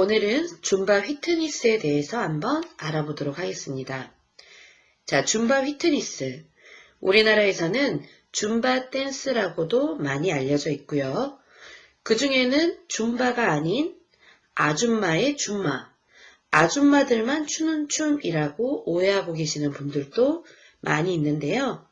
오늘은 줌바 휘트니스에 대해서 한번 알아보도록 하겠습니다. 자, 줌바 휘트니스. 우리나라에서는 줌바 댄스라고도 많이 알려져 있고요. 그 중에는 줌바가 아닌 아줌마의 줌마, 아줌마들만 추는 춤이라고 오해하고 계시는 분들도 많이 있는데요.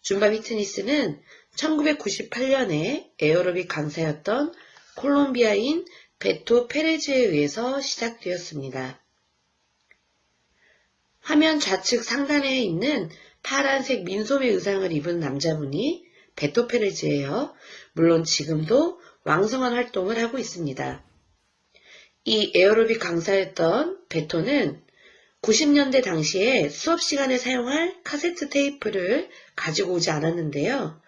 줌바 휘트니스는 1998년에 에어로빅 강사였던 콜롬비아인 베토 페레즈에 의해서 시작되었습니다. 화면 좌측 상단에 있는 파란색 민소매 의상을 입은 남자분이 베토 페레즈예요. 물론 지금도 왕성한 활동을 하고 있습니다. 이 에어로빅 강사였던 베토는 90년대 당시에 수업 시간에 사용할 카세트 테이프를 가지고 오지 않았는데요.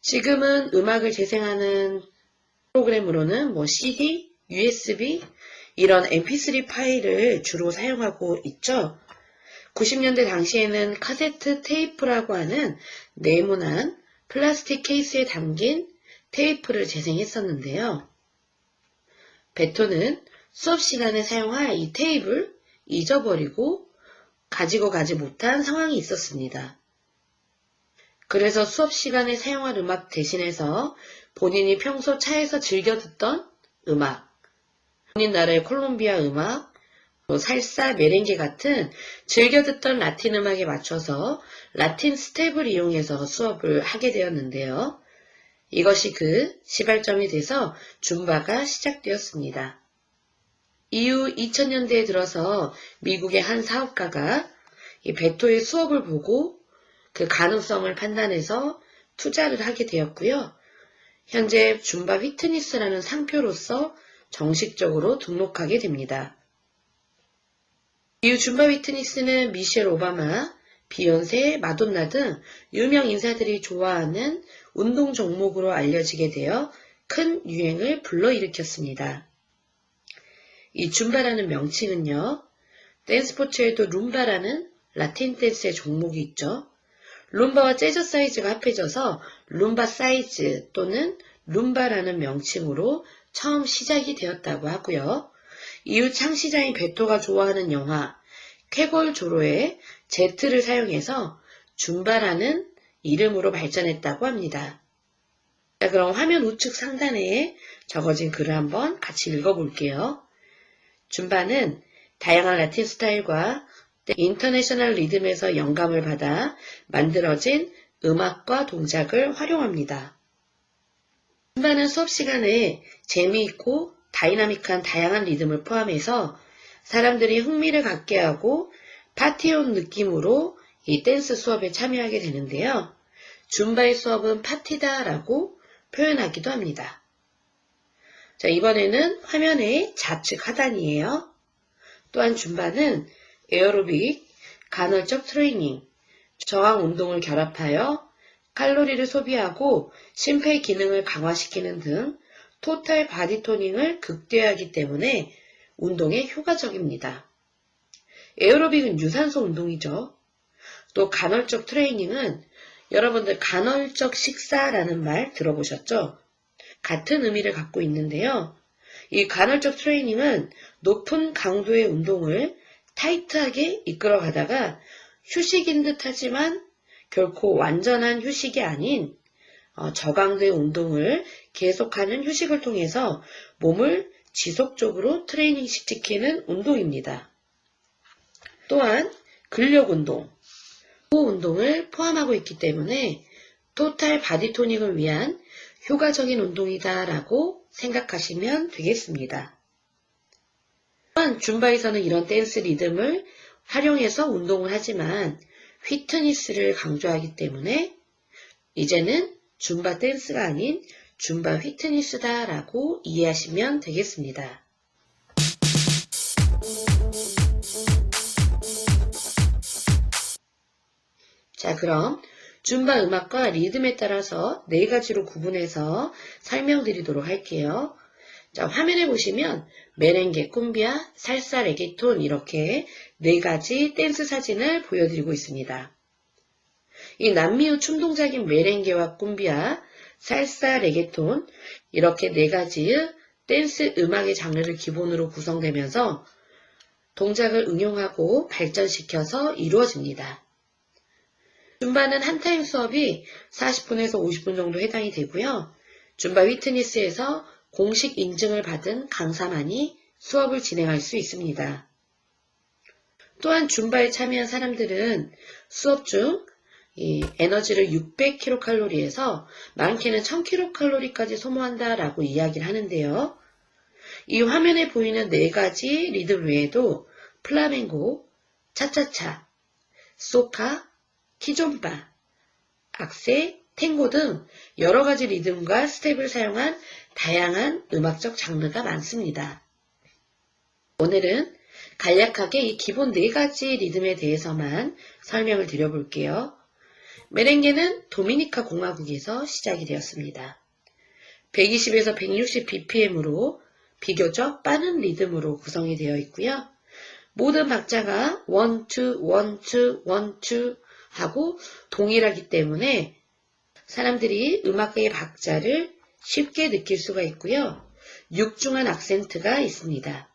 지금은 음악을 재생하는 프로그램으로는 뭐 CD, USB 이런 MP3 파일을 주로 사용하고 있죠. 90년대 당시에는 카세트 테이프라고 하는 네모난 플라스틱 케이스에 담긴 테이프를 재생했었는데요. 베토는 수업 시간에 사용할 이 테이프를 잊어버리고 가지고 가지 못한 상황이 있었습니다. 그래서 수업 시간에 사용할 음악 대신해서 본인이 평소 차에서 즐겨 듣던 음악, 본인 나라의 콜롬비아 음악, 뭐 살사, 메렝게 같은 즐겨 듣던 라틴 음악에 맞춰서 라틴 스텝을 이용해서 수업을 하게 되었는데요. 이것이 그 시발점이 돼서 줌바가 시작되었습니다. 이후 2000년대에 들어서 미국의 한 사업가가 이 베토의 수업을 보고 그 가능성을 판단해서 투자를 하게 되었고요. 현재 줌바 휘트니스라는 상표로서 정식적으로 등록하게 됩니다. 이후 줌바 휘트니스는 미셸 오바마, 비욘세, 마돈나 등 유명 인사들이 좋아하는 운동 종목으로 알려지게 되어 큰 유행을 불러일으켰습니다. 이 줌바라는 명칭은요, 댄스포츠에도 룸바라는 라틴 댄스의 종목이 있죠. 룸바와 재즈 사이즈가 합해져서 룸바 사이즈 또는 룸바라는 명칭으로 처음 시작이 되었다고 하고요. 이후 창시자인 베토가 좋아하는 영화 쾌골 조로의 Z를 사용해서 줌바라는 이름으로 발전했다고 합니다. 자, 그럼 화면 우측 상단에 적어진 글을 한번 같이 읽어볼게요. 줌바는 다양한 라틴 스타일과 인터내셔널 리듬에서 영감을 받아 만들어진 음악과 동작을 활용합니다. 줌바는 수업 시간에 재미있고 다이나믹한 다양한 리듬을 포함해서 사람들이 흥미를 갖게 하고 파티온 느낌으로 이 댄스 수업에 참여하게 되는데요. 줌바의 수업은 파티다라고 표현하기도 합니다. 자, 이번에는 화면의 좌측 하단이에요. 또한 줌바는 에어로빅, 간헐적 트레이닝, 저항 운동을 결합하여 칼로리를 소비하고 심폐 기능을 강화시키는 등 토탈 바디 토닝을 극대화하기 때문에 운동에 효과적입니다. 에어로빅은 유산소 운동이죠. 또 간헐적 트레이닝은 여러분들 간헐적 식사라는 말 들어보셨죠? 같은 의미를 갖고 있는데요. 이 간헐적 트레이닝은 높은 강도의 운동을 타이트하게 이끌어 가다가 휴식인 듯 하지만 결코 완전한 휴식이 아닌 어, 저강도의 운동을 계속하는 휴식을 통해서 몸을 지속적으로 트레이닝 시키는 운동입니다. 또한 근력 운동, 호 운동을 포함하고 있기 때문에 토탈 바디 토닝을 위한 효과적인 운동이다라고 생각하시면 되겠습니다. 또한 줌바에서는 이런 댄스 리듬을 활용해서 운동을 하지만 휘트니스를 강조하기 때문에 이제는 줌바 댄스가 아닌 줌바 휘트니스다 라고 이해하시면 되겠습니다. 자, 그럼 줌바 음악과 리듬에 따라서 네 가지로 구분해서 설명드리도록 할게요. 자, 화면에 보시면 메렝게, 쿰비아, 살사, 레게톤 이렇게 네 가지 댄스 사진을 보여드리고 있습니다. 이 남미의 춤 동작인 메렝게와 쿰비아, 살사, 레게톤 이렇게 네 가지의 댄스 음악의 장르를 기본으로 구성되면서 동작을 응용하고 발전시켜서 이루어집니다. 줌바는 한 타임 수업이 40분에서 50분 정도 해당이 되고요. 줌바 위트니스에서 공식 인증을 받은 강사만이 수업을 진행할 수 있습니다. 또한 줌바에 참여한 사람들은 수업 중이 에너지를 600kcal에서 많게는 1000kcal까지 소모한다라고 이야기를 하는데요. 이 화면에 보이는 네 가지 리듬 외에도 플라멩고, 차차차, 소카, 키존바, 악세, 탱고 등 여러 가지 리듬과 스텝을 사용한 다양한 음악적 장르가 많습니다. 오늘은 간략하게 이 기본 네 가지 리듬에 대해서만 설명을 드려볼게요. 메렝게는 도미니카 공화국에서 시작이 되었습니다. 120에서 160 bpm으로 비교적 빠른 리듬으로 구성이 되어 있고요. 모든 박자가 1, 2, 1, 2, 1, 2 하고 동일하기 때문에 사람들이 음악의 박자를 쉽게 느낄 수가 있고요. 육중한 악센트가 있습니다.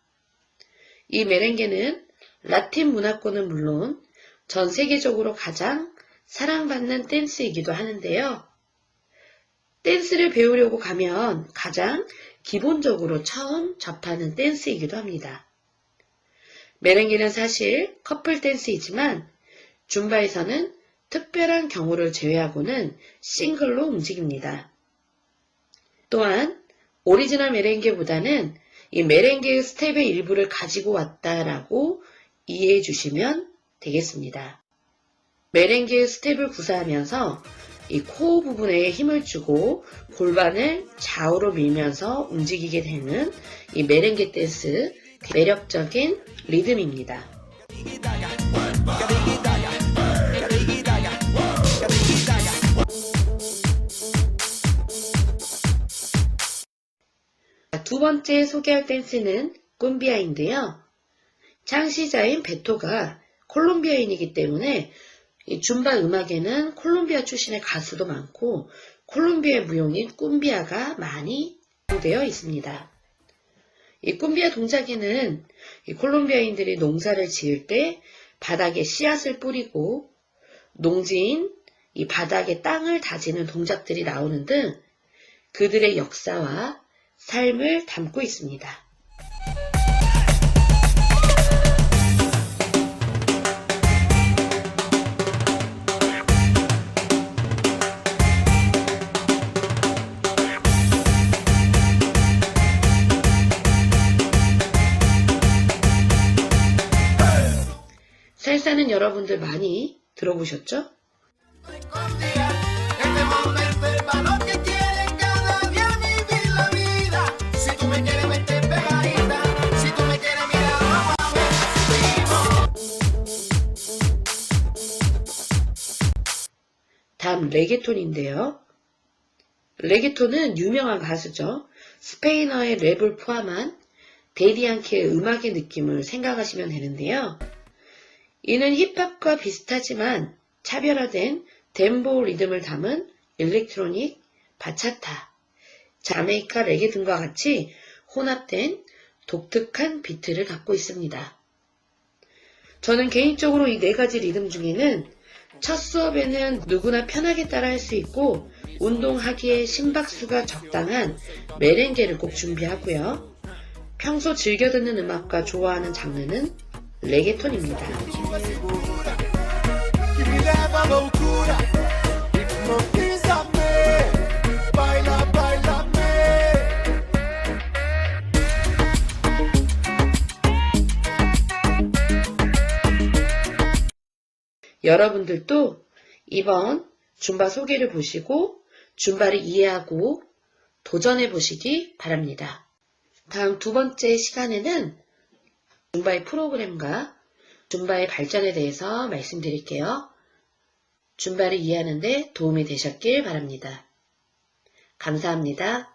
이 메렝게는 라틴 문화권은 물론 전 세계적으로 가장 사랑받는 댄스이기도 하는데요. 댄스를 배우려고 가면 가장 기본적으로 처음 접하는 댄스이기도 합니다. 메렝게는 사실 커플 댄스이지만 줌바에서는 특별한 경우를 제외하고는 싱글로 움직입니다. 또한 오리지널 메렝게보다는 이 메렝게의 스텝의 일부를 가지고 왔다라고 이해해 주시면 되겠습니다. 메렝게의 스텝을 구사하면서 이 코어 부분에 힘을 주고 골반을 좌우로 밀면서 움직이게 되는 이 메렝게 댄스 매력적인 리듬입니다. 번째 소개할 댄스는 쿰비아인데요. 창시자인 베토가 콜롬비아인이기 때문에 이 줌바 음악에는 콜롬비아 출신의 가수도 많고 콜롬비아의 무용인 쿰비아가 많이 되어 있습니다. 이 쿰비아 동작에는 이 콜롬비아인들이 농사를 지을 때 바닥에 씨앗을 뿌리고 농지인 이 바닥에 땅을 다지는 동작들이 나오는 등 그들의 역사와 삶을 담고 있습니다. 살사는 여러분들 많이 들어보셨죠? 다음 레게톤인데요. 레게톤은 유명한 가수죠. 스페인어의 랩을 포함한 데디안케의 음악의 느낌을 생각하시면 되는데요. 이는 힙합과 비슷하지만 차별화된 덴보 리듬을 담은 일렉트로닉, 바차타, 자메이카 레게 등과 같이 혼합된 독특한 비트를 갖고 있습니다. 저는 개인적으로 이 네 가지 리듬 중에는 첫 수업에는 누구나 편하게 따라 할 수 있고 운동하기에 심박수가 적당한 메렝게를 꼭 준비하고요. 평소 즐겨 듣는 음악과 좋아하는 장르는 레게톤입니다. 여러분들도 이번 줌바 소개를 보시고 줌바를 이해하고 도전해 보시기 바랍니다. 다음 두 번째 시간에는 줌바의 프로그램과 줌바의 발전에 대해서 말씀드릴게요. 줌바를 이해하는데 도움이 되셨길 바랍니다. 감사합니다.